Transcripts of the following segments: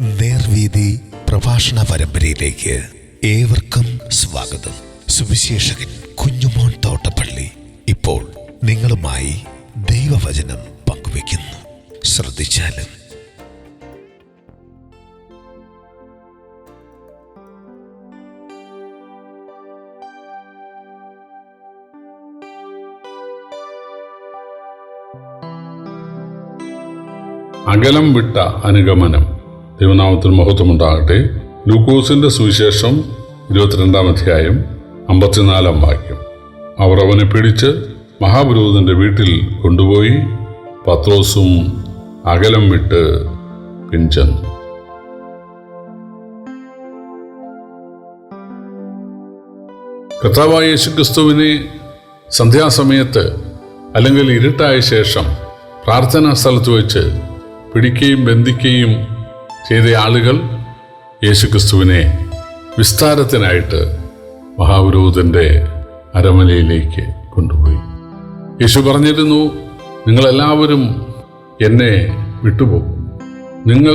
നേർവീതി പ്രഭാഷണ പരമ്പരയിലേക്ക് ഏവർക്കും സ്വാഗതം. സുവിശേഷകൻ കുഞ്ഞുമോൻ തോട്ടപ്പള്ളി ഇപ്പോൾ നിങ്ങളുമായി ദൈവവചനം പങ്കുവയ്ക്കുന്നു. ശ്രദ്ധിച്ചാലും അകലം വിട്ട അനുഗമനം. ദൈവനാമത്തിൽ മഹത്വമുണ്ടാകട്ടെ. ലൂക്കോസിന്റെ സുവിശേഷം ഇരുപത്തിരണ്ടാം അധ്യായം അമ്പത്തിനാലാം വാക്യം. അവർ അവനെ പിടിച്ച് മഹാപുരോഹിതന്റെ വീട്ടിൽ കൊണ്ടുപോയി പത്രോസും അകലം വിട്ട് പിൻചെന്നു. കർത്താവായ യേശു ക്രിസ്തുവിനെ സന്ധ്യാസമയത്ത് അല്ലെങ്കിൽ ഇരുട്ടായ ശേഷം പ്രാർത്ഥനാ സ്ഥലത്ത് വെച്ച് പിടിക്കുകയും ബന്ധിക്കുകയും ചെയ്ത ആളുകൾ യേശുക്രിസ്തുവിനെ വിസ്താരത്തിനായിട്ട് മഹാപുരോഹിതന്റെ അരമനയിലേക്ക് കൊണ്ടുപോയി. യേശു പറഞ്ഞിരുന്നു നിങ്ങളെല്ലാവരും എന്നെ വിട്ടുപോകും. നിങ്ങൾ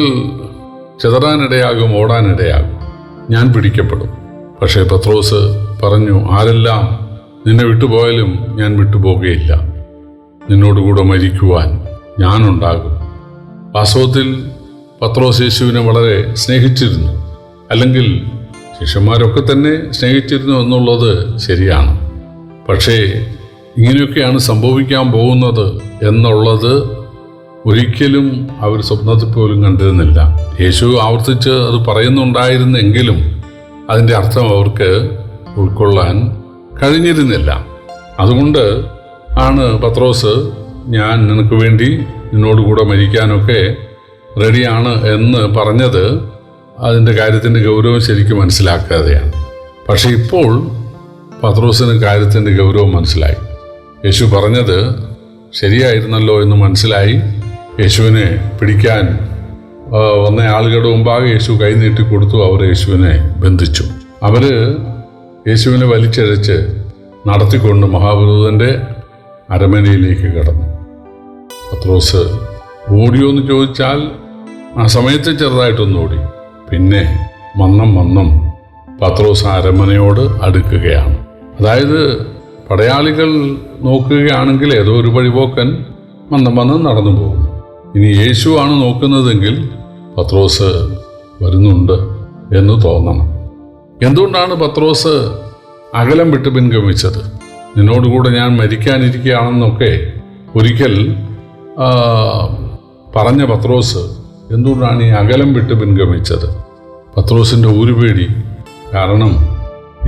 ചെതറാനിടയാകും ഓടാനിടയാകും. ഞാൻ പിടിക്കപ്പെടും. പക്ഷേ പത്രോസ് പറഞ്ഞു ആരെല്ലാം നിന്നെ വിട്ടുപോയാലും ഞാൻ വിട്ടുപോകുകയില്ല. നിന്നോടുകൂടെ മരിക്കുവാൻ ഞാനുണ്ടാകും. വാസ്തവത്തിൽ പത്രോസ് യേശുവിനെ വളരെ സ്നേഹിച്ചിരുന്നു. അല്ലെങ്കിൽ ശിഷ്യന്മാരൊക്കെ തന്നെ സ്നേഹിച്ചിരുന്നു എന്നുള്ളത് ശരിയാണ്. പക്ഷേ ഇങ്ങനെയൊക്കെയാണ് സംഭവിക്കാൻ പോകുന്നത് എന്നുള്ളത് ഒരിക്കലും അവർ സ്വപ്നത്തിൽ പോലും കണ്ടിരുന്നില്ല. യേശു ആവർത്തിച്ച് അത് പറയുന്നുണ്ടായിരുന്നെങ്കിലും അതിന്റെ അർത്ഥം അവർക്ക് ഉൾക്കൊള്ളാൻ കഴിഞ്ഞിരുന്നില്ല. അതുകൊണ്ട് ആണ് പത്രോസ് ഞാൻ നിനക്ക് വേണ്ടി നിന്നോടുകൂടെ മരിക്കാനൊക്കെ റെഡിയാണ് എന്ന് പറഞ്ഞത് അതിന്റെ കാര്യത്തിന്റെ ഗൗരവം ശരിക്കും മനസ്സിലാക്കാതെയാണ്. പക്ഷേ ഇപ്പോൾ പത്രോസിന് കാര്യത്തിന്റെ ഗൗരവം മനസ്സിലായി. യേശു പറഞ്ഞത് ശരിയായിരുന്നല്ലോ എന്ന് മനസ്സിലായി. യേശുവിനെ പിടിക്കാൻ വന്ന ആളുകളുടെ മുമ്പാകെ യേശു കൈനീട്ടി കൊടുത്തു. അവർ യേശുവിനെ ബന്ധിച്ചു. അവർ യേശുവിനെ വലിച്ചഴച്ച് നടത്തിക്കൊണ്ട് മഹാപുരോഹിതന്റെ അരമനയിലേക്ക് കടന്നു. പത്രോസ് ഓടിയോ എന്ന് ചോദിച്ചാൽ ആ സമയത്ത് ചെറുതായിട്ടൊന്ന് ഓടി. പിന്നെ മന്നം മന്നം പത്രോസ് അരമനയോട് അടുക്കുകയാണ്. അതായത് പടയാളികൾ നോക്കുകയാണെങ്കിൽ ഏതോ ഒരു വഴിപോക്കൻ മന്നം മന്നം നടന്നു പോകും ഇനി യേശുവാണ് നോക്കുന്നതെങ്കിൽ പത്രോസ് വരുന്നുണ്ട് എന്ന് തോന്നണം. എന്തുകൊണ്ടാണ് പത്രോസ് അകലം വിട്ട് പിൻഗമിച്ചത്? നിന്നോടുകൂടെ ഞാൻ മരിക്കാനിരിക്കുകയാണെന്നൊക്കെ ഒരിക്കൽ പറഞ്ഞ പത്രോസ് എന്തുകൊണ്ടാണ് ഈ അകലം വിട്ട് പിൻഗമിച്ചത്? പത്രോസിന്റെ ഊരുപേടി കാരണം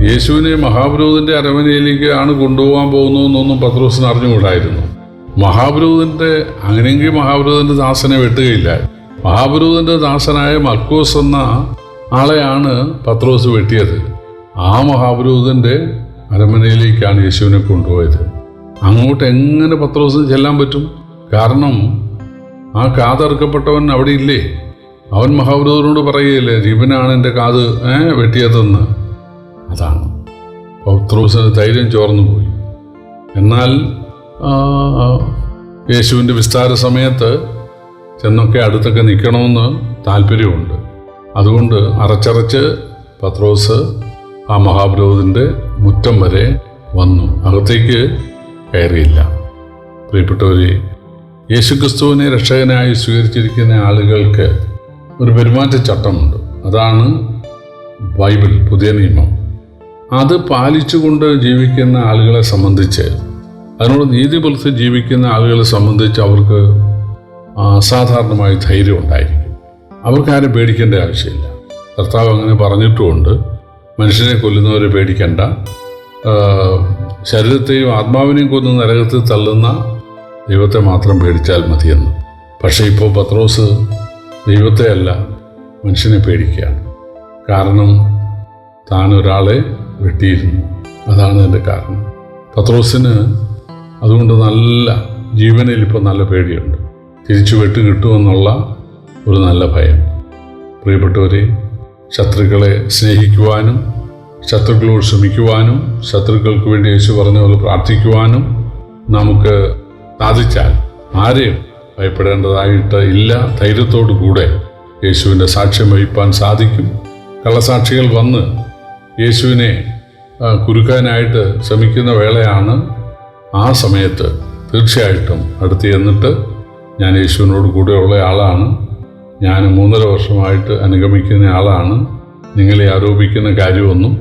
യേശുവിനെ മഹാപുരോഹിതന്റെ അരമനയിലേക്ക് ആണ് കൊണ്ടുപോകാൻ പോകുന്നതെന്നൊന്നും പത്രോസിന് അറിഞ്ഞുകൂടായിരുന്നു. മഹാപുരോഹിതന്റെ അങ്ങനെയെങ്കിൽ മഹാപുരോഹിതന്റെ ദാസനെ വെട്ടുകയില്ല. മഹാപുരോഹിതന്റെ ദാസനായ മർക്കോസ് എന്ന ആളെയാണ് പത്രോസ് വെട്ടിയത്. ആ മഹാപുരോഹിതന്റെ അരമനയിലേക്കാണ് യേശുവിനെ കൊണ്ടുപോയത്. അങ്ങോട്ട് എങ്ങനെ പത്രോസ് ചെല്ലാൻ പറ്റും? കാരണം ആ കാതറുക്കപ്പെട്ടവൻ അവിടെ ഇല്ലേ? അവൻ മഹാപുരോഹിതനോട് പറയുകയില്ലേ ജീവനാണ് എന്റെ കാത് ഏ വെട്ടിയതെന്ന്. അതാണ്. പൗത്രോസിന് ധൈര്യം ചോർന്നു പോയി. എന്നാൽ യേശുവിന്റെ വിസ്താര സമയത്ത് ചെന്നൊക്കെ അടുത്തൊക്കെ നിൽക്കണമെന്ന് താല്പര്യമുണ്ട്. അതുകൊണ്ട് അറച്ചറച്ച് പത്രോസ് ആ മഹാപുരോഹിതന്റെ മുറ്റം വരെ വന്നു. അകത്തേക്ക് കയറിയില്ല. പ്രിയപ്പെട്ടവരെ യേശുക്രിസ്തുവിനെ രക്ഷകനായി സ്വീകരിച്ചിരിക്കുന്ന ആളുകൾക്ക് ഒരു പെരുമാറ്റച്ചട്ടമുണ്ട്. അതാണ് ബൈബിൾ പുതിയ നിയമം. അത് പാലിച്ചുകൊണ്ട് ജീവിക്കുന്ന ആളുകളെ സംബന്ധിച്ച് അതിനോട് നീതി പുലർത്തി ജീവിക്കുന്ന ആളുകളെ സംബന്ധിച്ച് അവർക്ക് അസാധാരണമായ ധൈര്യം ഉണ്ടായിരിക്കും. അവർക്കാരും പേടിക്കേണ്ട ആവശ്യമില്ല. കർത്താവ് അങ്ങനെ പറഞ്ഞിട്ടുമുണ്ട്. മനുഷ്യനെ കൊല്ലുന്നവരെ പേടിക്കേണ്ട. ശരീരത്തെയും ആത്മാവിനെയും കൊന്ന് നരകത്തിൽ തള്ളുന്ന ദൈവത്തെ മാത്രം പേടിച്ചാൽ മതിയെന്ന്. പക്ഷേ ഇപ്പോൾ പത്രോസ് ദൈവത്തെ അല്ല മനുഷ്യനെ പേടിക്കുകയാണ്. കാരണം താൻ ഒരാളെ വെട്ടിയിരുന്നു. അതാണ് എന്റെ കാരണം. പത്രോസിന് അതുകൊണ്ട് നല്ല ജീവനിൽ ഇപ്പോൾ നല്ല പേടിയുണ്ട്. തിരിച്ചു വെട്ട് കിട്ടുമെന്നുള്ള ഒരു നല്ല ഭയം. പ്രിയപ്പെട്ടവരെ ശത്രുക്കളെ സ്നേഹിക്കുവാനും ശത്രുക്കളോട് ശ്രമിക്കുവാനും ശത്രുക്കൾക്ക് വേണ്ടി യേശു പറഞ്ഞ പോലെ പ്രാർത്ഥിക്കുവാനും നമുക്ക് സാധിച്ചാൽ ആരെയും ഭയപ്പെടേണ്ടതായിട്ട് ഇല്ല. ധൈര്യത്തോടു കൂടെ യേശുവിന്റെ സാക്ഷ്യം വഹിപ്പാൻ സാധിക്കും. കള്ളസാക്ഷികൾ വന്ന് യേശുവിനെ കുരുക്കാനായിട്ട് ശ്രമിക്കുന്ന വേളയാണ് ആ സമയത്ത് തീർച്ചയായിട്ടും അടുത്ത് ചെന്നിട്ട് ഞാൻ യേശുവിനോട് കൂടെയുള്ള ആളാണ്. ഞാൻ മൂന്നര വർഷമായിട്ട് അനുഗമിക്കുന്ന ആളാണ്. നിങ്ങളെ ആരോപിക്കുന്ന കാര്യമൊന്നും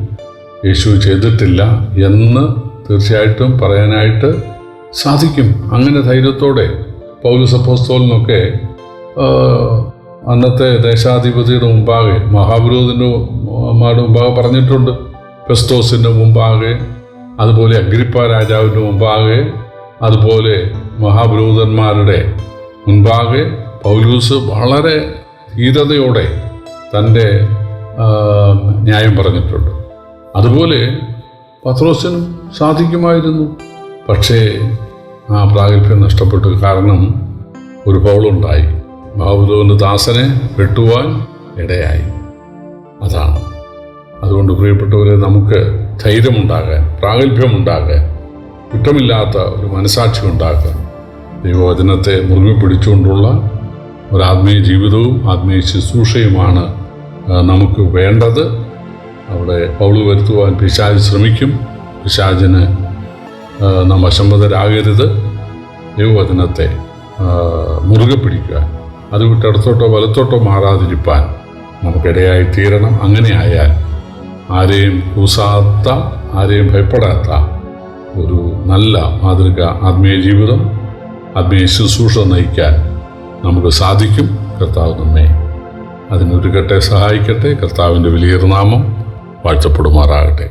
യേശു ചെയ്തിട്ടില്ല എന്ന് തീർച്ചയായിട്ടും പറയാനായിട്ട് സാധിക്കും. അങ്ങനെ ധൈര്യത്തോടെ പൗരസപ്പോസ്തോലിനൊക്കെ അന്നത്തെ ദേശാധിപതിയുടെ മുമ്പാകെ മഹാപുരോഹിതന്റെ മാരുടെ മുമ്പാകെ പറഞ്ഞിട്ടുണ്ട്. ഫെസ്തോസിന്റെ മുമ്പാകെ അതുപോലെ അഗ്രിപ്പ രാജാവിന്റെ മുമ്പാകെ അതുപോലെ മഹാപുരോഹിതന്മാരുടെ മുൻപാകെ പൗലൂസ് വളരെ ധീരതയോടെ തന്റെ ന്യായം പറഞ്ഞിട്ടുണ്ട്. അതുപോലെ പത്രോസിനും സാധിക്കുമായിരുന്നു. പക്ഷേ ആ പ്രാഗൽഭ്യം നഷ്ടപ്പെട്ടു കാരണം ഒരു പൗളുണ്ടായി. ബാബുദേവന്റെ ദാസനെ വെട്ടുവാൻ ഇടയായി. അതാണ്. അതുകൊണ്ട് പ്രിയപ്പെട്ടവരെ നമുക്ക് ധൈര്യമുണ്ടാകാൻ പ്രാഗൽഭ്യമുണ്ടാകാൻ കുറ്റമില്ലാത്ത ഒരു മനസാക്ഷി ഉണ്ടാക്കാൻ ദൈവവചനത്തെ മുറുകെ പിടിച്ചുകൊണ്ടുള്ള ഒരു ആത്മീയ ജീവിതവും ആത്മീയ ശുശ്രൂഷയുമാണ് നമുക്ക് വേണ്ടത്. അവിടെ പൗൾ വരുത്തുവാൻ പിശാജ് ശ്രമിക്കും. പിശാജിന് നാം അസംബദ്ധരാകരുത് ദൈവവചനത്തെ മുറുകെ പിടിക്കുക. അത് വിട്ട് ഇടത്തോട്ടോ വലത്തോട്ടോ മാറാതിരിപ്പാൻ നമുക്കിടയായി തീരണം. അങ്ങനെ ആയാൽ ആരെയും കൂസാത്ത ആരെയും ഭയപ്പെടാത്ത ഒരു നല്ല മാതൃക ആത്മീയ ജീവിതം ആത്മീയ ശുശ്രൂഷ നയിക്കാൻ നമുക്ക് സാധിക്കും. കർത്താവ് നമ്മെ അതിനൊരുക്കട്ടെ സഹായിക്കട്ടെ. കർത്താവിന്റെ വലിയ വാഴ്ത്തപ്പെടുമാറാകട്ടെ.